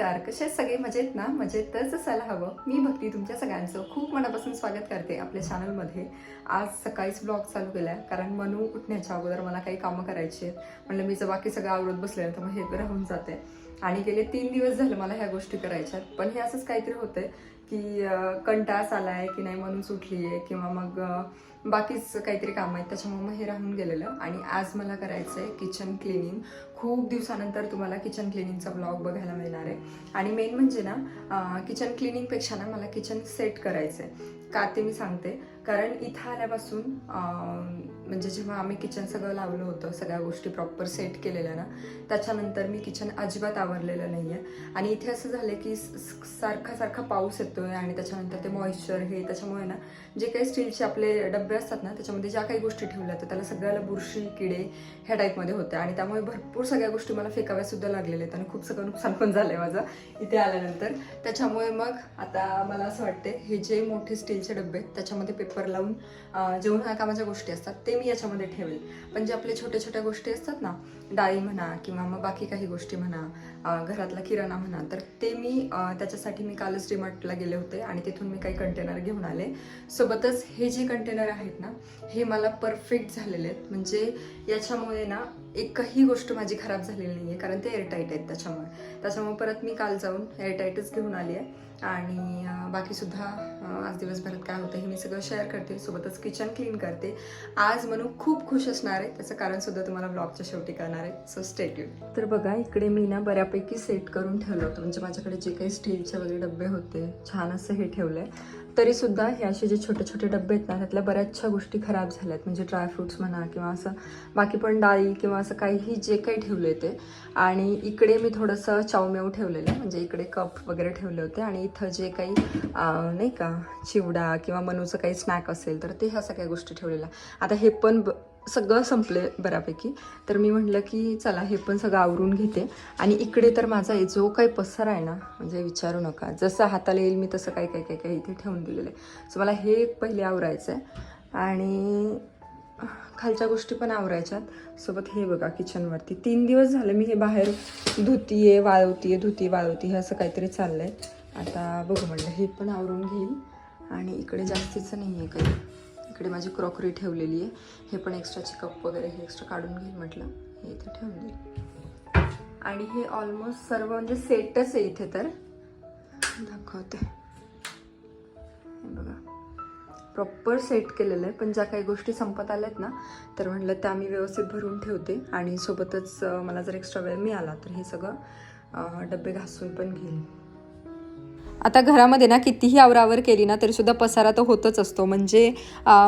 नमस्कार. कसे सगळे? मजेत ना? मजेतच असायला हवं. मी भक्ती तुमच्या सगळ्यांचं. खूप मनापासून स्वागत करते आपल्या चॅनलमध्ये आज सकाळीच ब्लॉग चालू केला आहे कारण मनू उठण्याच्या अगोदर मला काही कामं करायची आहेत. म्हणलं मी जर बाकी सगळं आवडत बसले तर मग हे राहून जाते आणि गेले तीन दिवस झाले मला ह्या गोष्टी करायच्या आहेत. पण हे असंच काहीतरी होतंय की कंटास आला आलाय की नाही म्हणून सुटली आहे किंवा मग बाकीच काहीतरी काम आहेत. त्याच्यामुळे मग हे राहून गेलेलं. आणि आज मला करायचं आहे किचन क्लिनिंग खूप दिवसानंतर तुम्हाला किचन क्लिनिंगचा ब्लॉग बघायला मिळणार आहे. आणि मेन म्हणजे ना किचन क्लिनिंगपेक्षा ना मला किचन सेट करायचं आहे का ते मी सांगते. कारण इथं आल्यापासून म्हणजे जेव्हा आम्ही किचन सगळं लावलं होतं सगळ्या गोष्टी प्रॉपर सेट केलेल्या ना त्याच्यानंतर मी किचन अजिबात आवरलेलं नाही आहे आणि इथे असं झालं की स- सारखा सारखा पाऊस येतो आहे आणि त्याच्यानंतर ते मॉइश्चर हे त्याच्यामुळे ना जे काही स्टीलचे आपले डबे असतात ना त्याच्यामध्ये ज्या काही गोष्टी ठेवल्या तर त्याला सगळ्याला बुरशी किडे ह्या टाईपमध्ये होत्या. आणि त्यामुळे भरपूर सगळ्या गोष्टी मला फेकाव्यासुद्धा लागलेल्या आहेत आणि खूप सगळं नुकसान पण झालं आहे माझं इथे आल्यानंतर. त्याच्यामुळे मग आता मला असं वाटते हे जे मोठे स्टील स्टीलचे डबे आहेत त्याच्यामध्ये पेपर लावून अं, जेवढ्या कामाच्या गोष्टी असतात ते मी याच्यामध्ये ठेवेल. पण जे आपले छोट्या छोट्या गोष्टी असतात ना डाळी म्हणा किंवा मग बाकी काही गोष्टी म्हणा घरातला किराणा म्हणा तर ते मी त्याच्यासाठी मी कालच डिमार्टला गेले होते आणि तिथून मी काही कंटेनर घेऊन आले. सोबतच हे जे कंटेनर आहेत ना हे मला परफेक्ट झालेले आहेत. म्हणजे याच्यामुळे ना एकही गोष्ट माझी खराब झालेली नाही आहे कारण ते एअरटाईट आहेत त्याच्यामुळे. त्याच्यामुळे परत मी काल जाऊन एअरटाईटच घेऊन आली आहे. आणि बाकीसुद्धा आज दिवसभरात काय होतं हे मी सगळं शेअर करते. सोबतच किचन क्लीन करते. आज म्हणून खूप खुश असणार आहे. त्याचं कारण सुद्धा तुम्हाला ब्लॉगच्या शेवटी करणार आहे. सो स्टेट तर बघा इकडे मी ना बऱ्यापैकी सेट करून ठेवलं होतं. म्हणजे माझ्याकडे जे काही स्टीलचे वगैरे डबे होते छान असं हे ठेवलं आहे सुद्धा हे असे जे छोटे छोटे डबे आहेत ना त्यातल्या बऱ्याचशा गोष्टी खराब झाल्या आहेत म्हणजे ड्रायफ्रुट्स म्हणा किंवा असं बाकी पण डाळी किंवा असं काहीही जे काही ठेवले ते. आणि इकडे मी थोडंसं चावमेव ठेवलेलं आहे. म्हणजे इकडे कप वगैरे ठेवले होते. आणि इथं जे काही नाही का चिवडा किंवा मनूचं काही स्नॅक असेल तर ते ह्या सगळ्या गोष्टी ठेवलेल्या. आता हे पण ब सगळं संपले बऱ्यापैकी. तर मी म्हटलं की चला हे पण सगळं आवरून घेते. आणि इकडे तर माझा जो काही पसारा आहे ना म्हणजे विचारू नका. जसं हाताला येईल मी तसं काही काही काही काही इथे ठेवून दिलेलं आहे. सो मला हे पहिले आवरायचं आहे आणि खालच्या गोष्टी पण आवरायच्यात. सोबत हे बघा किचनवरती. तीन दिवस झाले मी हे बाहेर धुतीये वाळवतीये धुती वाळवती हे असं काहीतरी चाललंय. आता बघू म्हटलं हे पण आवरून घेईल. आणि इकडे जास्तीचं नाही आहे काही. इकडे माझी क्रॉकरी ठेवलेली आहे. हे पण एक्स्ट्राचे कप वगैरे हे एक्स्ट्रा काढून घेईल म्हटलं. हे इथे ठेवून देईल आणि हे ऑलमोस्ट सर्व म्हणजे सेटच आहे इथे तर. दाखवते. बघा. प्रॉपर सेट केलेलं आहे. पण ज्या काही गोष्टी संपत आल्यात ना तर म्हटलं त्या मी व्यवस्थित भरून ठेवते. आणि सोबतच मला जर एक्स्ट्रा वेळ मिळाला तर हे सगळं डबे घासून पण घेईल आता घरामध्ये ना कितीही आवरावर केली ना तरी सुद्धा पसारा तर होतच असतो. म्हणजे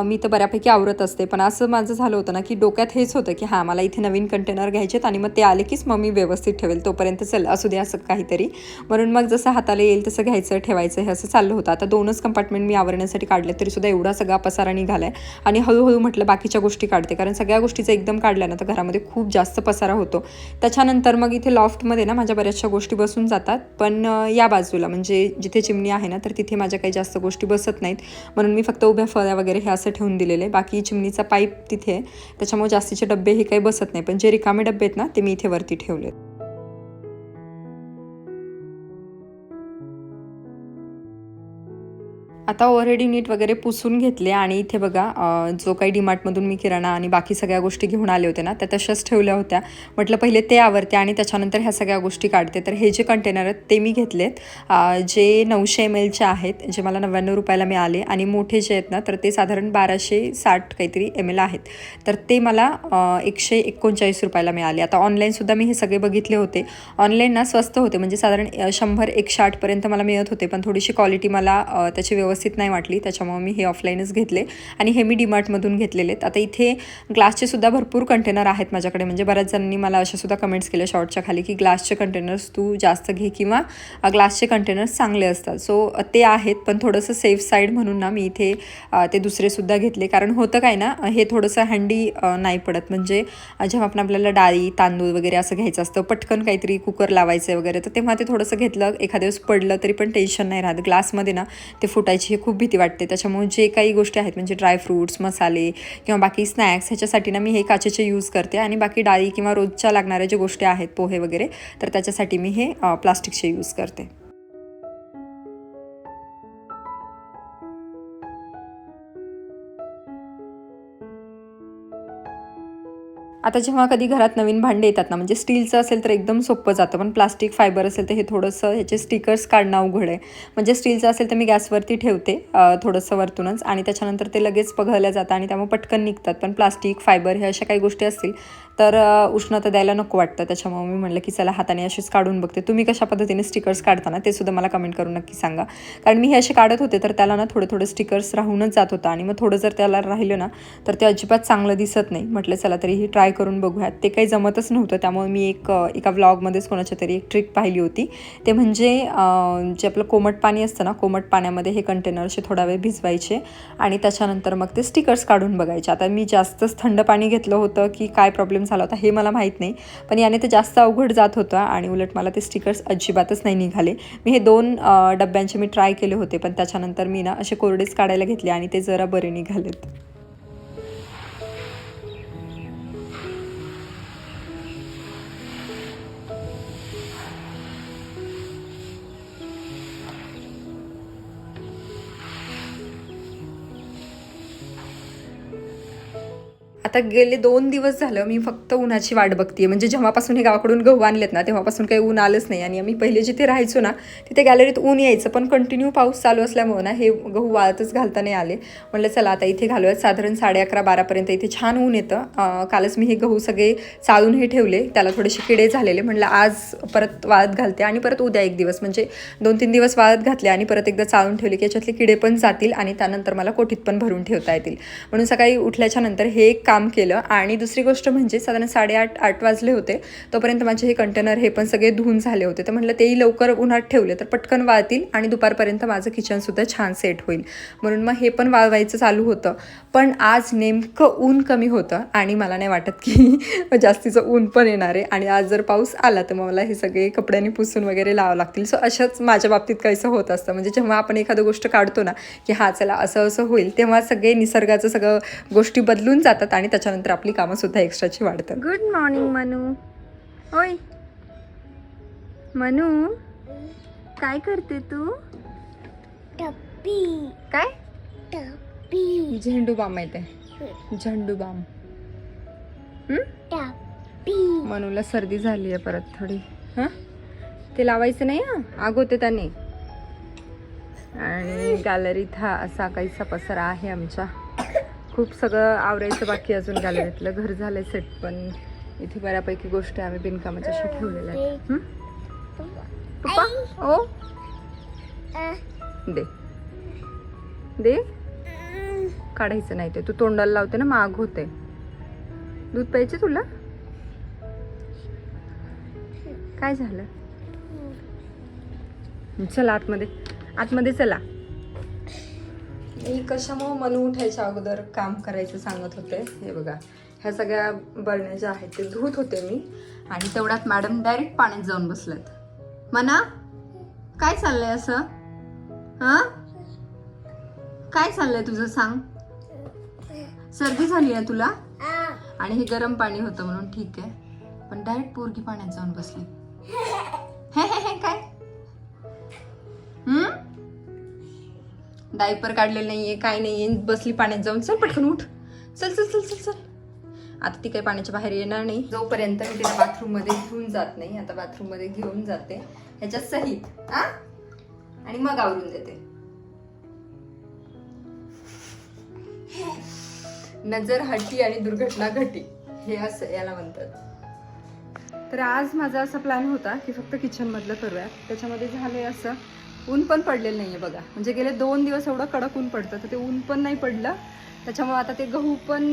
मी तर बऱ्यापैकी आवरत असते. पण असं माझं झालं होतं ना की डोक्यात हेच होतं की हां मला इथे नवीन कंटेनर घ्यायचेत आणि मग ते आले कीच मग मी व्यवस्थित ठेवेल. तोपर्यंत चल असू दे असं काहीतरी. म्हणून मग जसं हाताला येईल तसं घ्यायचं ठेवायचं हे असं चाललं होतं. आता दोनच कंपार्टमेंट मी आवरण्यासाठी काढले तरी सुद्धा एवढा सगळा पसारा निघाला आहे आणि हळूहळू म्हटलं बाकीच्या गोष्टी काढते. कारण सगळ्या गोष्टीचं एकदम काढल्या ना तर घरामध्ये खूप जास्त पसारा होतो. त्याच्यानंतर मग इथे लॉफ्टमध्ये ना माझ्या बऱ्याचशा गोष्टी बसून जातात. पण या बाजूला म्हणजे जिथे चिमणी आहे ना तर तिथे माझ्या काही जास्त गोष्टी बसत नाहीत. म्हणून मी फक्त उभ्या फळ्या वगैरे हे असं ठेवून दिलेले. आहे बाकी चिमणीचा पाईप तिथे त्याच्यामुळे जास्तीचे डबे हे काही बसत नाही. पण जे रिकामे डबे आहेत ना ते मी इथे वरती ठेवले आता ओव्हरहेड नीट वगैरे पुसून घेतले आणि इथे बघा जो काही डीमार्टमधून मी किराणा आणि बाकी सगळ्या गोष्टी घेऊन आले होते ना त्या तशाच ठेवल्या होत्या. म्हटलं पहिले ते आवरते आणि त्याच्यानंतर ह्या सगळ्या गोष्टी काढते. तर हे जे कंटेनर आहेत ते मी घेतलेत. जे नऊशे एम एलचे आहेत जे मला नव्याण्णव रुपयाला मिळाले आणि मोठे जे आहेत ना तर ते साधारण बाराशे साठ काहीतरी एम एल आहेत. तर ते मला एकशे एकोणचाळीस रुपयाला मिळाले. आता ऑनलाईनसुद्धा मी हे सगळे बघितले होते. ऑनलाईन ना स्वस्त होते म्हणजे साधारण शंभर एकशे आठपर्यंत मला मिळत होते पण थोडीशी क्वालिटी मला त्याची व्यवस्थित नाही वाटली त्याच्यामुळे मी हे ऑफलाईनच घेतले आणि हे मी डीमार्टमधून घेतलेले आहेत आता इथे ग्लासचे सुद्धा भरपूर कंटेनर आहेत माझ्याकडे. म्हणजे बऱ्याच जणांनी मला अशा सुद्धा कमेंट्स केल्या शॉर्टच्या खाली की ग्लासचे कंटेनर्स तू जास्त घे किंवा ग्लासचे कंटेनर्स चांगले असतात. सो ते आहेत पण थोडंसं सेफ साईड म्हणून ना मी इथे ते दुसरेसुद्धा घेतले. कारण होतं काय ना हे थोडंसं हँडी नाही पडत. म्हणजे जेव्हा आपण आपल्याला डाळी तांदूळ वगैरे असं घ्यायचं असतं पटकन काहीतरी कुकर लावायचं वगैरे तर तेव्हा ते थोडंसं घेतलं. एखाद्या वेळेस पडलं तरी पण टेन्शन नाही राहत. ग्लासमध्ये ना ते फुटायची हे खूप भीती वाटते. त्याच्यामुळे जे काही गोष्टी आहेत म्हणजे ड्रायफ्रूट्स मसाले किंवा बाकी स्नॅक्स ह्याच्यासाठी ना मी हे काचेचे यूज करते आणि बाकी डाळी किंवा रोजच्या लागणाऱ्या ज्या गोष्टी आहेत पोहे वगैरे तर त्याच्यासाठी मी हे प्लास्टिकचे यूज करते. आता जेव्हा कधी घरात नवीन भांडे येतात ना म्हणजे स्टीलचं असेल तर एकदम सोपं जातं पण प्लास्टिक फायबर असेल तर हे थोडंसं ह्याचे स्टिकर्स काढणं अवघड आहे. म्हणजे स्टीलचं असेल तर मी गॅसवरती ठेवते थोडंसं वरतूनच आणि त्याच्यानंतर ते लगेच पघळल्या जातं आणि त्यामुळे पटकन निघतात. पण प्लास्टिक फायबर हे अशा काही गोष्टी असतील तर उष्णता द्यायला नको वाटतं. त्याच्यामुळे मी म्हटलं की चला हाताने असेच काढून बघते. तुम्ही कशा पद्धतीने स्टिकर्स काढताना ते सुद्धा मला कमेंट करून नक्की सांगा. कारण मी हे असे काढत होते तर त्याला ना थोडे थोडे स्टिकर्स राहूनच जात होता. आणि मग थोडं जर त्याला राहिलं ना तर ते अजिबात चांगलं दिसत नाही. म्हटलं चला तरीही ट्राय करून बघूयात. ते काही जमतच नव्हतं. त्यामुळे मी एक एका व्लॉगमध्येच कोणाच्या तरी एक ट्रिक पाहिली होती. ते म्हणजे जे आपलं कोमट पाणी असतं ना कोमट पाण्यामध्ये हे कंटेनर असे थोडा वेळ भिजवायचे आणि त्याच्यानंतर मग ते स्टिकर्स काढून बघायचे. आता मी जास्तच थंड पाणी घेतलं होतं की काय प्रॉब्लेम झाला होता हे मला माहीत नाही. पण याने ते जास्त अवघड जात होतं आणि उलट मला ते स्टिकर्स अजिबातच नाही निघाले. मी हे दोन डब्यांचे मी ट्राय केले होते पण त्याच्यानंतर मी ना असे कोरडेच काढायला घेतले आणि ते जरा बरे निघालेत. आता गेले दोन दिवस झालं मी फक्त उन्हाची वाट बघते म्हणजे जेव्हापासून हे गावाकडून गहू आणलेत ना तेव्हापासून काही ऊन आलंच नाही. आणि आम्ही पहिले जिथे राहायचो ना तिथे गॅलरीत ऊन यायचं. पण कंटिन्यू पाऊस चालू असल्यामुळं ना हे गहू वाळतच घालता नाही आले. म्हणलं चला आता इथे घालूयात. साधारण साडे अकरा बारापर्यंत इथे छान ऊन येतं. कालच मी हे गहू सगळे चाळून हे ठेवले. त्याला थोडेसे किडे झालेले. म्हणलं आज परत वाळत घालते आणि परत उद्या एक दिवस. म्हणजे दोन तीन दिवस वाळत घातले आणि परत एकदा चाळून ठेवले की याच्यातले किडे पण जातील आणि त्यानंतर मला कोठीत पण भरून ठेवता येतील. म्हणून सकाळी उठल्याच्या नंतर हे एक काम केलं. आणि दुसरी गोष्ट म्हणजे साधारण साडेआठ आठ वाजले होते. तोपर्यंत माझे हे कंटेनर हे पण सगळे धुवून झाले होते. तर म्हटलं तेही लवकर उन्हात ठेवले. तर पटकन वाळतील आणि दुपारपर्यंत माझं किचनसुद्धा छान सेट होईल. म्हणून मग हे पण वाळवायचं चालू होतं. पण आज नेमकं ऊन कमी होतं आणि मला नाही वाटत की जास्तीचं ऊन पण येणार आहे. आणि आज जर पाऊस आला तर मग मला हे सगळे कपड्यांनी पुसून वगैरे लावावं लागतील. सो अशाच माझ्या बाबतीत काहीसं होत असतं. म्हणजे जेव्हा आपण एखादं गोष्ट काढतो ना की हा चला असं असं होईल तेव्हा सगळे निसर्गाचं सगळं गोष्टी बदलून जातात आणि त्याच्यानंतर आपली कामंसुद्धा एक्स्ट्राची वाढतात. गुड मॉर्निंग मनू होय मनू काय करते तू? टप्पी. काय? टप्पी. झेंडू बाम माहिती झेंडू बाम. टप्पी. मनूला सर्दी झाली आहे परत थोडी. हां? ते लावायचं नाही हां? आग होते त्याने. आणि गॅलरीत हा असा काहीसा पसारा आहे आमच्या. खूप सगळं आवरायचं बाकी अजून गॅलरीतलं. घर झालंय सेट पण इथे बऱ्यापैकी गोष्टी आम्ही बिनकामाच्या अशा ठेवलेल्या आहेत. पप्पा? ओ? दे. दे. काढायचं नाही ते. तू तोंडाला लावते ना माग होते. दूध प्यायचे तुला? काय झालं? चला आतमध्ये. आतमध्ये चला. मी कशामुळं मनू उठायच्या अगोदर काम करायचं सांगत होते? हे बघा. ह्या सगळ्या बरण्या ज्या आहेत ते धुत होते मी. आणि तेवढ्यात मॅडम डायरेक्ट पाण्यात जाऊन बसल्यात. मना काय चाललंय असं? हा? काय चाललंय तुझं सांग? सर्दी झाली आहे तुला? आणि हे गरम पाणी होतं म्हणून ठीक आहे. पण डायरेक्ट पोरगी पाण्यात जाऊन बसली. हे हे हे काय? डायपर काढलेलं नाहीये काय नाहीये बसली पाण्यात जाऊन चल पटकन उठ. चल चल चल चल चल. आता ती काही पाण्याच्या बाहेर येणार नाही. जोपर्यंत मी तिला बाथरूममध्ये घेऊन जात नाही आता बाथरूममध्ये घेऊन जाते. ह्याच्या सहित आ आणि मग आवरून देते. नजर हटी आणि दुर्घटना घटी. हे असं याला म्हणतात. तर आज माझा असा प्लॅन होता की फक्त किचन मधलं करूया त्याच्यामध्ये झालंय असं ऊन पण पडलेलं नाही आहे बघा. म्हणजे गेले दोन दिवस एवढं कडक ऊन पडतं तर ते ऊन पण नाही पडलं. त्याच्यामुळे आता ते गहू पण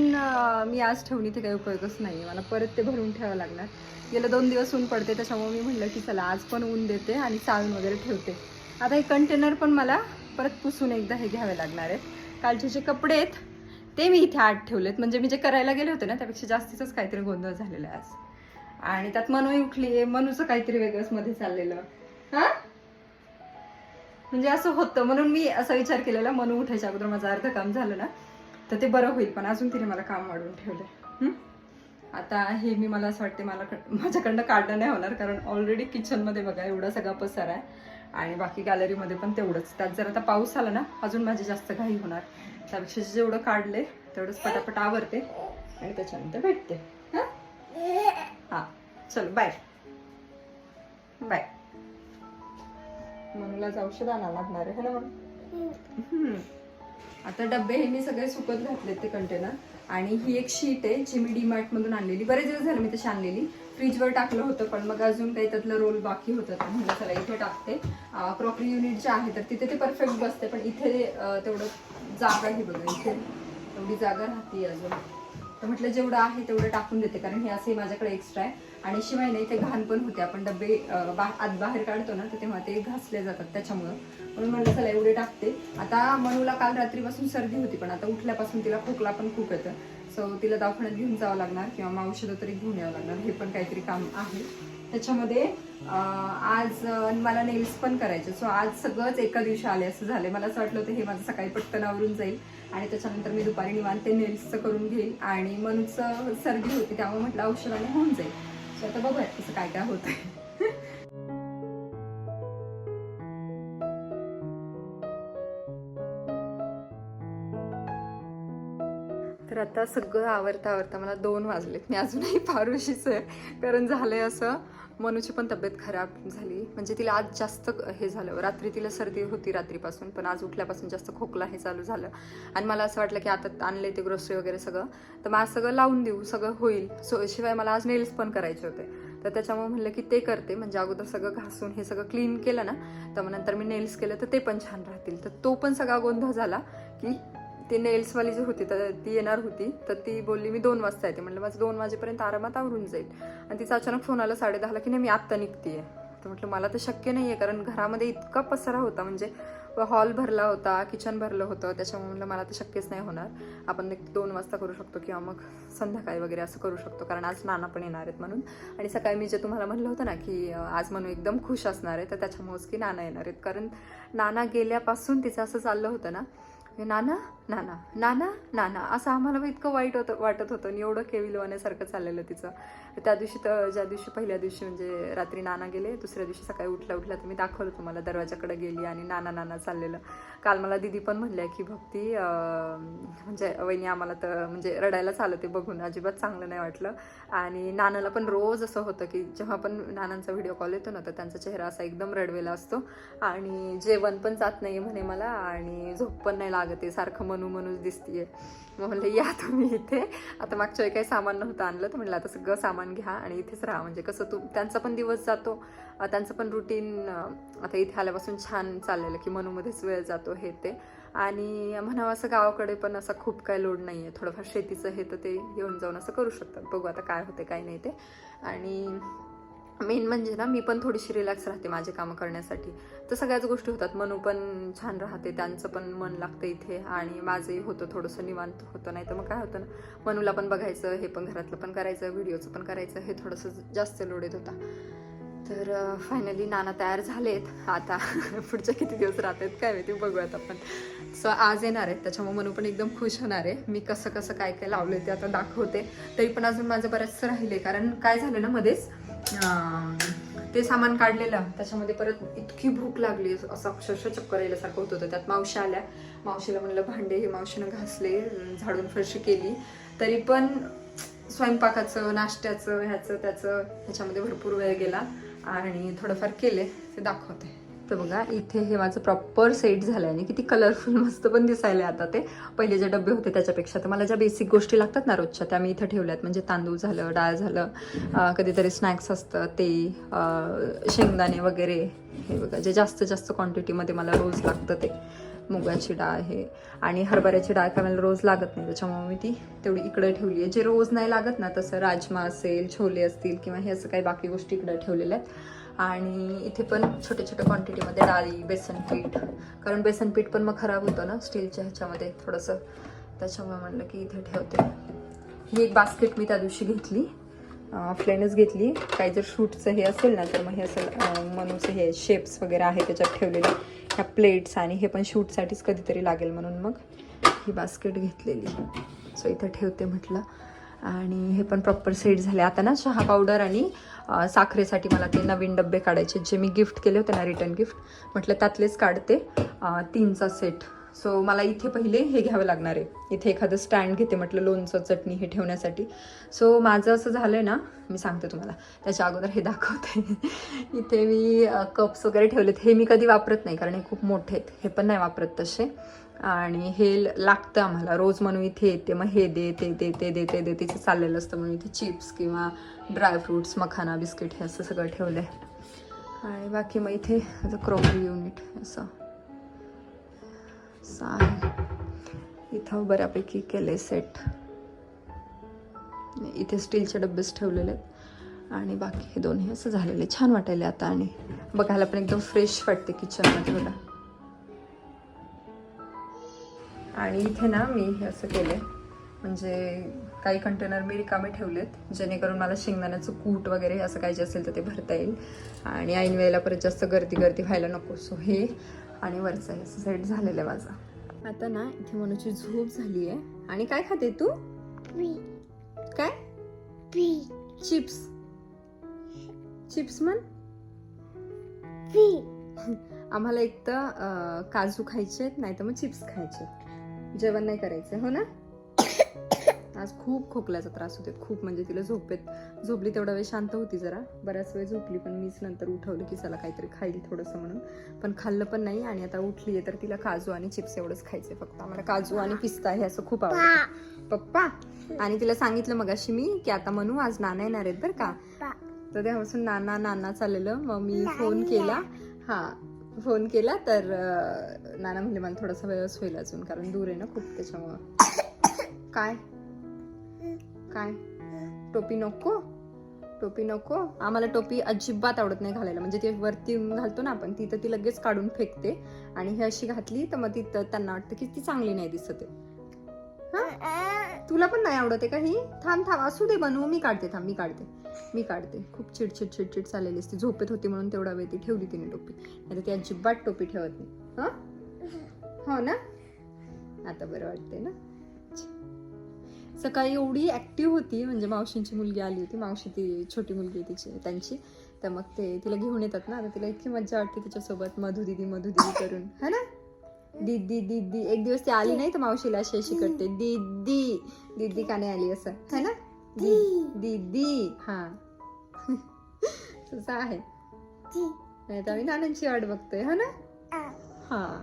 मी आज ठेवणी ते काही उपयोगच नाही आहे मला परत ते भरून ठेवावं लागणार. गेले दोन दिवस ऊन पडते त्याच्यामुळे मी म्हटलं की चला आज पण ऊन देते आणि चाळून वगैरे ठेवते. आता हे कंटेनर पण मला परत पुसून एकदा हे घ्यावे लागणार आहेत. कालचे जे कपडे आहेत ते मी इथे आत ठेवलेत. म्हणजे मी जे करायला गेले होते ना त्यापेक्षा जास्तीच काहीतरी गोंधळ झालेला आहे आज. आणि त्यात मनूही उठली आहे मनूचं काहीतरी वेगळंच मध्ये चाललेलं. हां? म्हणजे असं होतं. म्हणून मी असा विचार केलेला मनू उठायच्या अगोदर माझं अर्ध काम झालं ना तर ते बरं होईल. पण अजून तिने मला काम वाढवून ठेवलं आता हे मी मला असं वाटते मला माझ्याकडनं काढणं नाही होणार कारण ऑलरेडी किचनमध्ये बघा एवढा सगळा पसार आहे. आणि बाकी गॅलरीमध्ये पण तेवढंच. त्यात जर आता पाऊस आला ना अजून माझी जास्त घाई होणार. त्यापेक्षा जेवढं काढले तेवढंच पटापट आवरते आणि त्याच्यानंतर भेटते. हां? हां. चल बाय बाय मनूला जाऊ औषध आणा लागणार आहे ना म्हणून. आता डबे हे मी सगळे सुकत घातलेत ते कंटेनर आणि ही एक शीट आहे जी मी डीमार्ट मधून आणलेली. बरेच दिवस झाले मी तशी आणलेली. फ्रीजवर टाकलं होतं पण मग अजून काही त्यातलं रोल बाकी होतं. तर म्हणलं चला इथे टाकते. क्रॉकरी युनिट जे आहे तर तिथे ते परफेक्ट बसते. पण इथे तेवढं जागा ही बघा इथे. तेवढी जागा राहते अजून. तर म्हटलं जेवढं आहे तेवढं टाकून देते कारण हे असे माझ्याकडे एक्स्ट्रा आहे. आणि शिवाय नाही ते घाण पण होते. आपण डबे बा आत बाहेर काढतो ना तर तेव्हा ते घासले जातात त्याच्यामुळं. म्हणून म्हणलं चला एवढे टाकते. आता मनूला काल रात्रीपासून सर्दी होती पण आता उठल्यापासून तिला खोकला पण खूप येतं सो तिला दवाखान्यात घेऊन जावं लागणार किंवा मग औषधं तरी घेऊन यावं लागणार. हे पण काहीतरी काम आहे. त्याच्यामध्ये आज मला नेल्स पण करायचे. सो आज सगळंच एका दिवशी आले असं झालं मला असं वाटलं होतं हे माझं सकाळी पटकन आवरून जाईल. आणि त्याच्यानंतर मी दुपारी निवांत ते नेल्सचं करून घेईल. आणि मनूचं सर्दी होती त्यामुळे म्हटलं औषधाने होऊन जाईल. सो आता बघूया कसं काय काय होतं आता सगळं आवरता आवरता मला दोन वाजलेत. मी अजूनही फारुशीच आहे. कारण झालं आहे असं मनूची पण तब्येत खराब झाली. म्हणजे तिला आज जास्त हे झालं. रात्री तिला सर्दी होती रात्रीपासून पण आज उठल्यापासून जास्त खोकला हे चालू झालं. आणि मला असं वाटलं की आता आणले ते ग्रोसरी वगैरे सगळं. तर मग आज सगळं लावून देऊ सगळं होईल. सो शिवाय मला आज नेल्स पण करायचे होते. तर त्याच्यामुळे म्हणलं की ते करते. म्हणजे अगोदर सगळं घासून हे सगळं क्लीन केलं ना तर मग नंतर मी नेल्स केलं तर ते पण छान राहतील. तर तो पण सगळा गोंधळ झाला की ती नेल्सवाली जी होती तर ती येणार होती. तर ती बोलली मी दोन वाजता येते. म्हटलं माझं दोन वाजेपर्यंत आरामात आवरून जाईल. आणि तिचा अचानक फोन आला साडे दहाला की नाही मी आत्ता निघतीये. तर म्हटलं मला तर शक्य नाही आहे कारण घरामध्ये इतका पसारा होता म्हणजे हॉल भरला होता किचन भरलं होतं त्याच्यामुळे म्हटलं मला तर शक्यच नाही होणार. आपण एक दोन वाजता करू शकतो किंवा मग संध्याकाळी वगैरे असं करू शकतो कारण आज नाना पण येणार आहेत म्हणून. आणि सकाळी मी जे तुम्हाला म्हणलं होतं ना की आज म्हणून एकदम खुश असणार आहे तर त्याच्यामुळेच की नाना येणार आहेत. कारण नाना गेल्यापासून तिचं असं चाललं होतं ना नाना नाना नाना नाना असं आम्हाला इतकं वाईट होतं वाटत होतं. आणि एवढं केविलवाण्यासारखं चाललेलं तिचं. त्या दिवशी तर ज्या दिवशी पहिल्या दिवशी म्हणजे रात्री नाना गेले दुसऱ्या दिवशी सकाळी उठल्या उठल्या तर मी दाखवलं तुम्हाला दरवाजाकडे गेली आणि नाना नाना चाललेलं. काल मला दिदी पण म्हणल्या की भक्ती म्हणजे वहिनी आम्हाला तर म्हणजे रडायला आलं ते बघून अजिबात चांगलं नाही वाटलं. आणि नानाला पण रोज असं होतं की जेव्हा पण नानांचा व्हिडिओ कॉल येतो ना तर त्यांचा चेहरा असा एकदम रडवेला असतो. आणि जेवण पण जात नाही म्हणे मला आणि झोप पण नाही लागत सारखं मनू मनू मनूच दिसतीये. मग म्हणलं या तुम्ही इथे. आता मागच्या वेळी काही सामान नव्हतं आणलं तर म्हणलं आता सगळं सामान घ्या आणि इथेच राहा. म्हणजे कसं तू त्यांचा पण दिवस जातो त्यांचं पण रुटीन आता इथे आल्यापासून छान चाललेलं की मनूमध्येच वेळ जातो हे ते. आणि म्हणावं असं गावाकडे पण असा खूप काय लोड नाही आहे थोडंफार शेतीचं हे तर ते येऊन जाऊन असं करू शकतात. बघू आता काय होते काय नाही ते. आणि मेन म्हणजे ना मी पण थोडीशी रिलॅक्स राहते माझे कामं करण्यासाठी. तर सगळ्याच गोष्टी होतात. मनू पण छान राहते त्यांचं पण मन लागतं इथे. आणि माझंही होतं थोडंसं निवांत होतं नाही तर मग काय होतं ना मनूला पण बघायचं हे पण घरातलं पण करायचं व्हिडिओचं पण करायचं हे थोडंसं जास्त लोड येत होता. तर फायनली नाना तयार झालेत. आता पुढच्या किती दिवस राहत आहेत काय माहिती बघूयात आपण. सो आज येणार आहेत. त्याच्यामुळे मनू पण एकदम खुश होणार आहे. मी कसं कसं काय काय लावले ते आता दाखवते. तरी पण अजून माझं बऱ्याचसं राहिले कारण काय झालं ना मध्येच ते सामान काढलेलं. त्याच्यामध्ये परत इतकी भूक लागली असं अक्षरशः चक्कर यायल्यासारखं होत होतं. त्यात मावशी आल्या. मावशीला म्हणलं भांडे हे मावशीनं घासले झाडून फरशी केली. तरी पण स्वयंपाकाचं नाश्त्याचं ह्याचं त्याचं ह्याच्यामध्ये भरपूर वेळ गेला. आणि थोडंफार केले. ते दाखवते. तर बघा इथे हे माझं प्रॉपर सेट झालं आहे आणि किती कलरफुल मस्त पण दिसायला आता ते. पहिले जे डबे होते त्याच्यापेक्षा. तर मला ज्या बेसिक गोष्टी लागतात ना रोजच्या त्या मी इथं ठेवल्यात. म्हणजे तांदूळ झालं डाळ झालं कधीतरी स्नॅक्स असतं ते शेंगदाणे वगैरे. हे बघा जे जास्त जास्त क्वांटिटीमध्ये मला रोज लागतं ते. मुगाची डाळ आहे आणि हरभऱ्याची डाळ काय मला रोज लागत नाही. त्याच्यामुळे मी ती तेवढी इकडे ठेवली आहे. जे रोज नाही लागत ना तसं राजमा असेल छोले असतील किंवा हे असं काही बाकी गोष्टी इकडे ठेवलेल्या आहेत. आणि इथे पण छोट्या छोट्या क्वांटिटीमध्ये डाळी बेसन पीठ. कारण बेसन पीठ पण मग खराब होतं ना स्टीलच्या ह्याच्यामध्ये थोडंसं. त्याच्यामुळे म्हणलं की इथे ठेवते. ही एक बास्केट मी त्या दिवशी घेतली. फ्लेनच घेतली. काही जर शूटचं हे असेल ना तर मग हे असं मनूचं हे शेप्स वगैरे आहे त्याच्यात ठेवलेले. ह्या प्लेट्स आणि हे पण शूटसाठीच कधीतरी लागेल म्हणून मग ही बास्केट घेतलेली. सो इथं ठेवते म्हटलं. आणि हे पण प्रॉपर सेट झाले. आता ना चहा पावडर आणि साखरेसाठी मला ते नवीन डबे काढायचे जे मी गिफ्ट केले होते ना रिटर्न गिफ्ट म्हटलं त्यातलेच काढते. तीनचा सेट सो मला इथे पहिले हे घ्यावं लागणार आहे. इथे एखादं स्टँड घेते म्हटलं लोणचं चटणी हे ठेवण्यासाठी. सो माझं असं झालं आहे ना मी सांगते तुम्हाला. त्याच्या अगोदर हे दाखवते. इथे मी कप्स वगैरे ठेवलेत. हे मी कधी वापरत नाही कारण हे खूप मोठे आहेत. हे पण नाही वापरत तसे. आणि हे ल- लागतं आम्हाला. रोज म्हणून इथे येते मग हे दे ते दे ते दे ते दे तिचं चाललेलं असतं म्हणून इथे चिप्स किंवा ड्रायफ्रुट्स मखाना बिस्किट हे असं सगळं ठेवलं आहे आणि बाकी मग इथे क्रोकरी युनिट असं. आहे. इथं बऱ्यापैकी केले सेट इथे स्टीलचे डब्बेच ठेवलेले आहेत. आणि बाकी हे दोन्ही असं झालेले. छान वाटायले आता आणि बघायला पण एकदम फ्रेश वाटते किचनमध्ये मला आणि इथे ना मी हे असं केले म्हणजे काही कंटेनर मी रिकामे ठेवलेत जेणेकरून मला शेंगदाण्याचं कूट वगैरे असं काही जे असेल तर ते भरता येईल. आणि ऐन वेळेला परत जास्त गर्दी गर्दी व्हायला नको. सो हे आणि वरचं हे असं सेट झालेलं आहे माझं. आता ना इथे मनूची झोप झाली आहे. आणि काय खाते तू? काय? चिप्स. चिप्स म्हण? आम्हाला एक तर काजू खायचे नाही तर मग चिप्स खायचे जेवण नाही करायचं हो ना? आज खूप खोकल्याचा त्रास होते खूप म्हणजे तिला झोपेत झोपली तेवढा वेळ शांत होती जरा. बऱ्याच वेळ झोपली पण मीच नंतर उठवलं की चला काहीतरी खाईल थोडंसं म्हणून. पण खाल्लं पण नाही आणि आता उठली आहे तर तिला काजू आणि चिप्स एवढंच खायचे फक्त. आम्हाला काजू आणि पिस्ता हे असं खूप आवडतं. पप्पा आणि तिला सांगितलं मगाशी मी की आता म्हणू आज नाना येणार आहेत बरं का? तर तेव्हापासून नाना नाना चाललेलं. मग मी फोन केला. हा. फोन केला तर नाना म्हणले मला थोडासा वेळच होईल अजून कारण दूर आहे ना खूप त्याच्यामुळं. काय? काय? टोपी नको? टोपी नको? आम्हाला टोपी अजिबात आवडत नाही घालायला. म्हणजे ते वरती घालतो ना आपण ती तर ती लगेच काढून फेकते. आणि ही अशी घातली तर मग ती त्यांना वाटतं की ती चांगली नाही दिसत आहे. तुला पण नाही आवडत आहे का ही? थांब थांब असू दे बनवू मी काढते थांब मी काढते. मी काढते. खूप चिडचिड चिडचिड चाललेली असते. झोपेत होती म्हणून तेवढा वेळ ती ठेवली तिने टोपी. नाही ती अजिबात टोपी ठेवत नाही. हं? हो ना? आता बरं वाटते ना? सकाळी एवढी ऍक्टिव्ह होती. म्हणजे मावशींची मुलगी आली होती. मावशी ती छोटी मुलगी तिची त्यांची. तर मग ते तिला घेऊन येतात ना. तर तिला इतकी मज्जा वाटते तिच्यासोबत. मधु दिदी मधु दिदी करून. है ना? दीदी दीदी. एक दिवस ती आली नाही तर मावशीला अशी अशी करते. दीदी दीदी का नाही आली असं. है ना? दीदी हा. तसं आहे. नाही तर आम्ही नानांची वाट बघतोय हो ना? हा.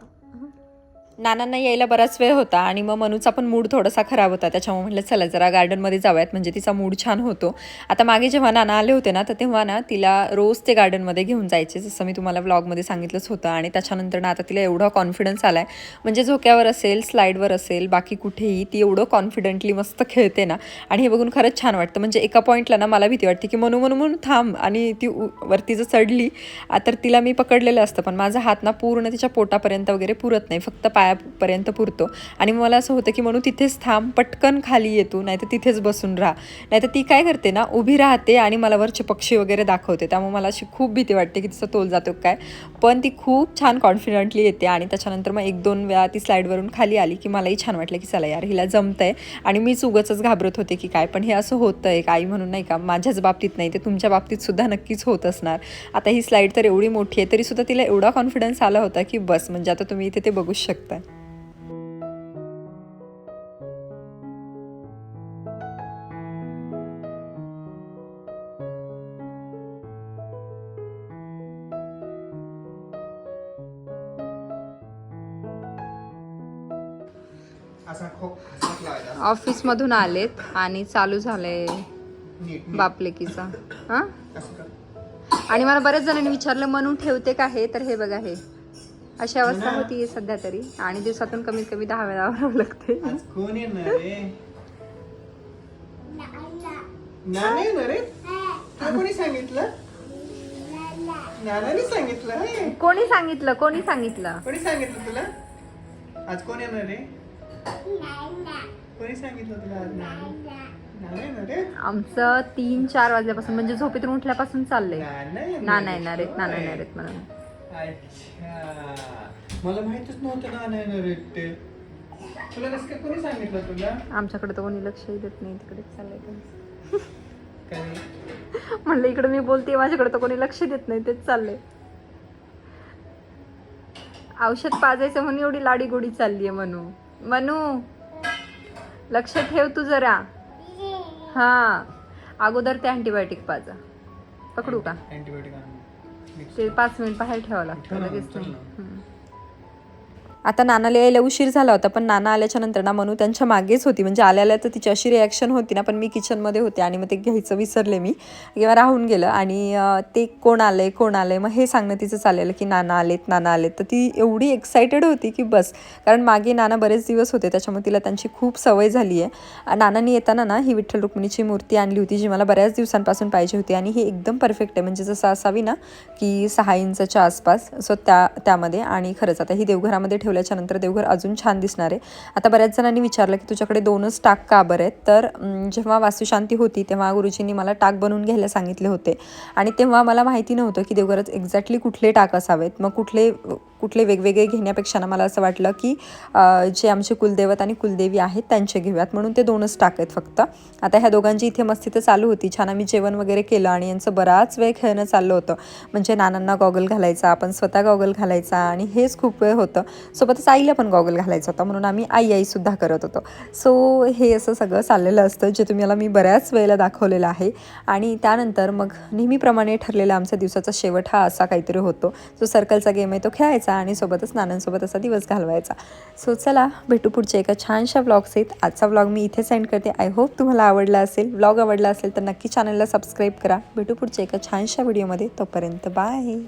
नानांना यायला बराच वेळ होता आणि मग मनूचा पण मूड थोडासा खराब होता. त्याच्यामुळे म्हटलं चला जरा गार्डनमध्ये जाऊयात. म्हणजे तिचा मूड छान होतो. आता मागे जेव्हा नाना आले होते ना तर तेव्हा ना तिला रोज ते गार्डनमध्ये घेऊन जायचे. जसं मी तुम्हाला व्लॉगमध्ये सांगितलंच होतं आणि त्याच्यानंतर ना आता तिला एवढा कॉन्फिडन्स आला आहे म्हणजे झोक्यावर असेल स्लाईडवर असेल बाकी कुठेही ती एवढं कॉन्फिडेंटली मस्त खेळते ना. आणि हे बघून खरंच छान वाटतं. म्हणजे एका पॉईंटला ना मला भीती वाटते की मनू मनू म्हणून थांब. आणि ती उ- वरती जर चढली तर तिला मी पकडलेलं असतं. पण माझा हात ना पूर्ण तिच्या पोटापर्यंत वगैरे पुरत नाही. फक्त पायापर्यंत पुरतो. आणि मला असं होतं की म्हणून तिथेच थांब पटकन खाली येतो नाही तर तिथेच बसून राहा. नाही तर ती काय करते ना उभी राहते आणि मला वरचे पक्षी वगैरे दाखवते. त्यामुळे मला अशी खूप भीती वाटते की तिचा तोल जातो काय. पण ती खूप छान कॉन्फिडंटली येते आणि त्याच्यानंतर मग एक दोन वेळा ती स्लाईडवरून खाली आली की मलाही छान वाटलं की चला यार हिला जमतंय. आणि मीच उगाचच घाबरत होते की काय पण हे असं होतं एक आई म्हणून नाही का माझ्याच बाबतीत नाही ते तुमच्या बाबतीत सुद्धा नक्कीच होत असणार. आता ही स्लाईड तर एवढी मोठी आहे तरी सुद्धा तिला एवढा कॉन्फिडन्स आला होता की बस म्हणजे आता तुम्ही इथे ते बघूच शकता. ऑफिसमधून आलेत आणि चालू झालंय नीट बापलेकीचा. हा? आणि मला बऱ्याच जणांनी विचारलं म्हणून ठेवते का हे? तर हे बघा हे. अशी अवस्था. होती सध्या तरी. आणि दिवसातून कमीत कमी दहा वेळा आवरावं लागते कोण सांगितलं. कोणी सांगितलं? कोणी सांगितलं? कोणी सांगितलं तुला? आज कोण येणार रे कोणी सांगितलं तुला आज नाना नाना येणार रे? आमचं तीन चार वाजल्यापासून म्हणजे झोपेतून उठल्यापासून चाललंय. येणार नाना रे. येणार आहेत नाना होय. येणार आहेत म्हणून. अच्छा. मला माहितच नव्हतं येणार आहेत ते. तुला कसं काय कोणी सांगितलं तुला? आमच्याकडे तर कोणी लक्षही देत नाही तिकडे चाललंय. काय? म्हणलं इकडे मी बोलते माझ्याकडे तर कोणी लक्ष देत नाही तेच चाललंय. औषध पाजायचं म्हणून एवढी लाडी गोडी चालली आहे म्हणू मनू लक्ष ठेव तू जरा. हा. अगोदर ते अँटीबायोटिक पाजा. पकडू का? अँटीबायोटिक ते पाच मिनिट बाहेर ठेवावं लागतं लगेच नाही. आता नानाला यायला उशीर झाला होता पण नाना आल्याच्यानंतर ना मनू त्यांच्या मागेच होती. म्हणजे आल्याला तर तिची अशी रिॲक्शन होती ना पण मी किचनमध्ये होते आणि मग ते घ्यायचं विसरले मी. किंवा राहून गेलं आणि ते कोण आलंय कोण आलंय मग हे सांगणं तिचं चाललेलं की नाना आलेत नाना आलेत. तर ती एवढी एक्सायटेड होती की बस. कारण मागे नाना बरेच दिवस होते त्याच्यामुळे तिला त्यांची खूप सवय झाली आहे. नानांनी येताना ना ही विठ्ठल रुक्मिणीची मूर्ती आणली होती जी मला बऱ्याच दिवसांपासून पाहिजे होती. आणि ही एकदम परफेक्ट आहे. म्हणजे जसं असावी ना की सहा इंचाच्या आसपास सो त्या त्यामध्ये. आणि खरंच आता ही देवघरामध्ये ठेवल्याच्या नंतर देवघर अजून छान दिसणार आहे. आता बऱ्याच जणांनी विचारलं की तुझ्याकडे दोनच टाक का बरं आहेत? तर जेव्हा वास्तुशांती होती तेव्हा गुरुजींनी मला टाक बनवून घ्यायला सांगितले होते. आणि तेव्हा मला माहिती नव्हतं की देवघरात एक्झॅक्टली कुठले टाक असावेत. मग कुठले कुठले वेगवेगळे घेण्यापेक्षा ना मला असं वाटलं की जे आमचे कुलदैवत आणि कुलदेवी आहेत त्यांचे घेऊयात. म्हणून ते दोनच टाकत फक्त. आता ह्या दोघांची इथे मस्ती तर चालू होती. छान आम्ही जेवण वगैरे केलं आणि यांचं बराच वेळ खेळणं चाललं होतं. म्हणजे नानांना गॉगल घालायचा आपण स्वतः गॉगल घालायचा आणि हेच खूप वेळ होतं. सोबतच आईला पण गॉगल घालायचा होता. म्हणून आम्ही आई आईसुद्धा करत होतो. सो हे असं सगळं चाललेलं असतं जे तुम्हाला मी बऱ्याच वेळेला दाखवलेलं आहे. आणि त्यानंतर मग नेहमीप्रमाणे ठरलेला आमचा दिवसाचा शेवट हा असा काहीतरी होतो. जो सर्कलचा गेम आहे तो खेळायचा. आणि सोबतच नानांसोबत असा दिवस घालवायचा. सो चला भेटू पुढच्या एका छानशा व्लॉग्स आहेत आजचा व्लॉग मी इथे सेंड करते. आय होप तुम्हाला आवडला असेल. व्लॉग आवडला असेल तर नक्की चॅनलला सबस्क्राईब करा. भेटू पुढच्या एका छानशा व्हिडिओमध्ये तोपर्यंत बाय